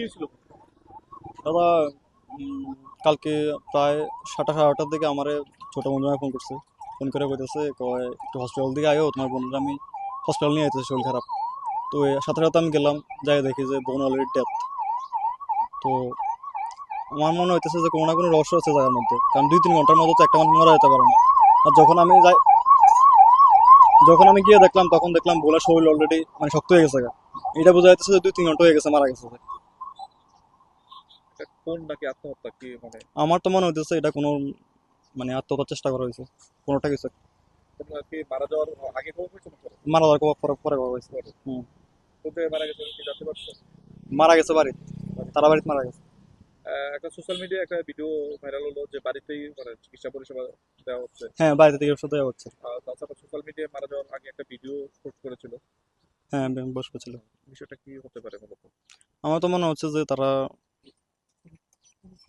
কি ছিল দাদা কালকে প্রায় সাতটা সাড়ে আটটার দিকে আমার ছোট বন্ধুরা ফোন করছে। ফোন করে কইতেছে, কয়, একটু হসপিটাল দিকে আয়ো, তোমার বন্ধুরা আমি হসপিটাল নিয়ে আইতেছে, শরীর খারাপ। তো সাথে সাথে আমি গেলাম, যাই দেখি যে বোন অলরেডি ডেথ তো আমার মনে হইতেছে যে কোনো না কোনো রহস্য আছে জায়গার মধ্যে, কারণ দুই তিন ঘণ্টার মধ্যে তো একটা মানুষ মারা যেতে পারে না। আর যখন আমি যাই, যখন আমি গিয়ে দেখলাম, তখন দেখলাম বোনের শরীর অলরেডি মানে শক্ত হয়ে গেছে এটা বোঝা যাইতেছে যে দুই তিন ঘণ্টা হয়ে গেছে, মারা গেছে। কোন নাকি আত্মহত্যা? কি মানে? আমার তো মনে হচ্ছে এটা কোনো মানে আত্মহত্যার চেষ্টা করা হয়েছে কোনোটা কিছু। কি মারা যাওয়ার আগে খবর? মারা যাওয়ার পর পরে পরে করা হয়েছে। হুম। কোথায় মারা গেছে কি জানতে পারছ মারা গেছে বাড়ি তারা বাড়িতে মারা গেছে। একটা সোশ্যাল মিডিয়ায় একটা ভিডিও ভাইরাল হলো যে বাড়িতেই মানে চিকিৎসা পরিষেবা দেওয়া হচ্ছে। হ্যাঁ বাড়িতে থেকে দেওয়া হচ্ছে। তাছাড়া সোশ্যাল মিডিয়ায় মারা যাওয়ার আগে একটা ভিডিও পোস্ট করেছিল। হ্যাঁ বস ছিল বিষয়টা কি হতে পারে মূলত আমার তো মনে হচ্ছে যে তারা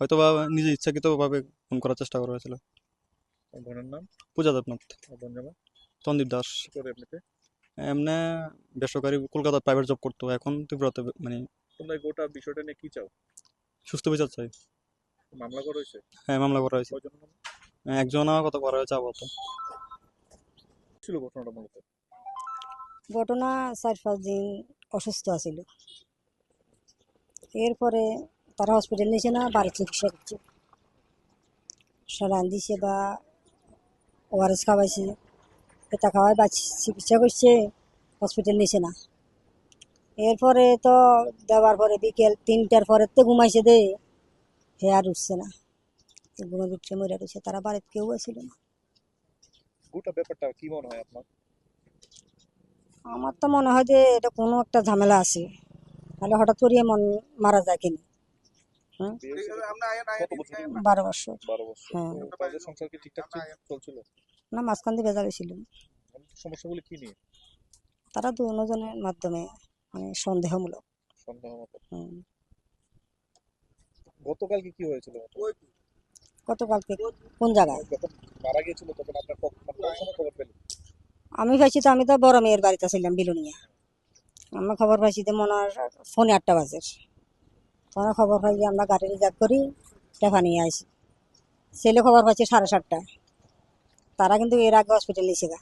হয়তো বা নিজে ইচ্ছাকৃতভাবে ফোন করার চেষ্টা করা হয়েছিল। আমার বোনের নাম? পূজা দেবনাথ। সন্দীপ দাস। করে এমনিতে এমনি বেসরকারি কলকাতা প্রাইভেট জব করতো এখন ত্রিপুরাতে মানে তোমরা গোটা বিষয়টা নিয়ে কি চাও? সুস্থ বিচার চাই। মামলা করা হয়েছে? হ্যাঁ মামলা করা হয়েছে। একজন আমার কথা করা হয়েছে আপাতত। ছিল ঘটনাটা মূলত? ঘটনা চার পাঁচ দিন অসুস্থ আছিল। এরপরে তারা হসপিটাল নিয়েছে না বাড়ি চিকিৎসা করছে। স্যালাইন দিছে বা ওআরএস খাওয়াইছে এটা খাওয়াই বা চিকিৎসা করছে হসপিটাল নিয়েছে না। এরপরে তো দেওয়ার পরে বিকেল তিনটার পরে তো ঘুমাইছে দে হে আর উঠছে না। ঘুমে উঠছে মরে রয়েছে তারা বাড়িতে কেউ আসছিল না। গোটা ব্যাপারটা কি মনে হয় আপনার? আমার তো মনে হয় যে এটা কোনো একটা ঝামেলা আছে। তাহলে হঠাৎ করে মন মারা যায় কিনা বিয়ে হয়েছিল কত বছর ধরে? বারো বছর। বারো বছর। হ্যাঁ। তো তাদের সংসার কি ঠিকঠাক চলছিল? না মাঝখান দিয়ে ভেজা গেছিল সমস্যাগুলি কি নিয়ে? তারা দুজনের মাধ্যমে মানে সন্দেহমূলক। সন্দেহ মতো হুম। গতকালকে কি হয়েছিল? গতকালকে কোন জায়গায়? মারা গিয়েছিল তখন আপনার কখন মানে কোন সময় খবর পেলেন? আমি পাইছি তো আমি তো বড় মেয়ের বাড়িতে ছিলাম বিলুনিয়া। আমার খবর পাইছি যে মনে হয় ফোনে আটটা বাজে। তখন খবর পাই যে আমরা গাড়ি রিজার্ভ করি টাকা নিয়ে আসি। ছেলে খবর পাইছে সাড়ে সাতটায় তারা কিন্তু এর আগে হসপিটাল নিয়েছে গা।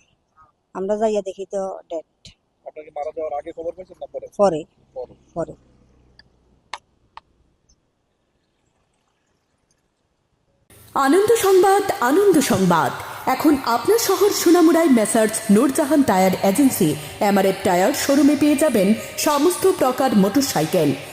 আমরা যাইয়া দেখি তো ডেট আপনার কি মারা যাওয়ার আগে খবর পেয়েছেন না পরে? পরে। পরে। পরে। আনন্দ সংবাদ আনন্দ সংবাদ। এখন আপনার শহর সোনামুড়ায় messrs Noorjahan tyre agency. MRF tyre শোরুমে পেয়ে যাবেন সমস্ত প্রকার মোটরসাইকেল।